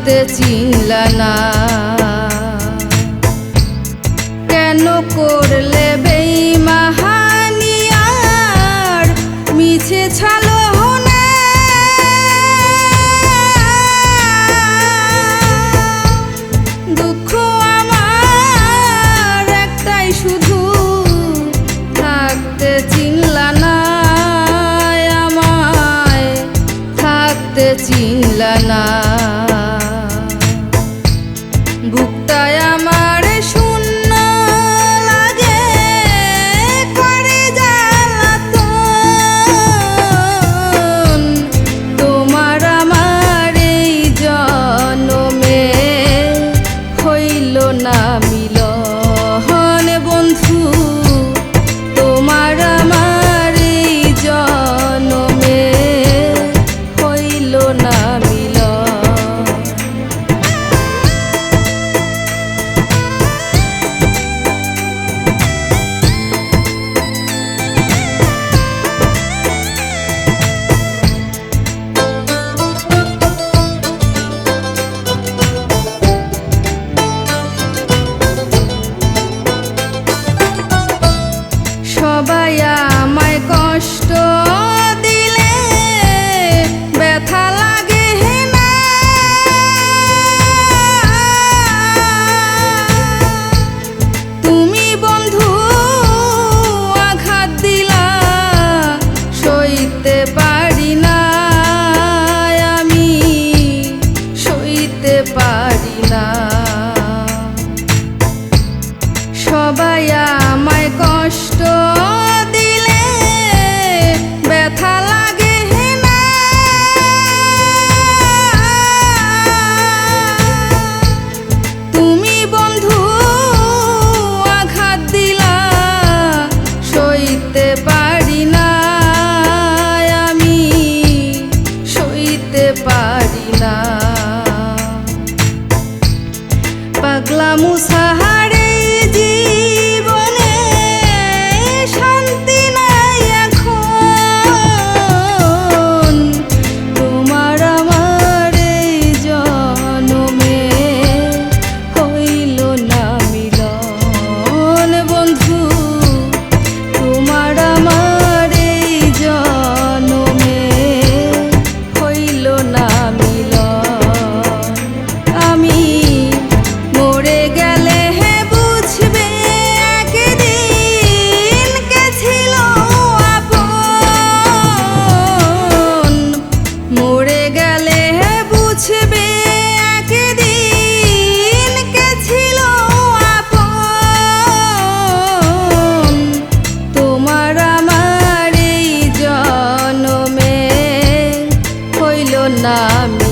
দেখতে চিনলা না কেন করলে বেইমাহানিয়ার মিছে ছালো দুঃখ আমার একটাই শুধু থাকতে চিনলা না আমায় থাকতে চিনলা না সবাই আমায় কষ্ট দিলে ব্যথা লাগে তুমি বন্ধু, আঘাত দিলা, সইতে পারি না। আমি সইতে পারি না। পাগলা মুসাহা নামে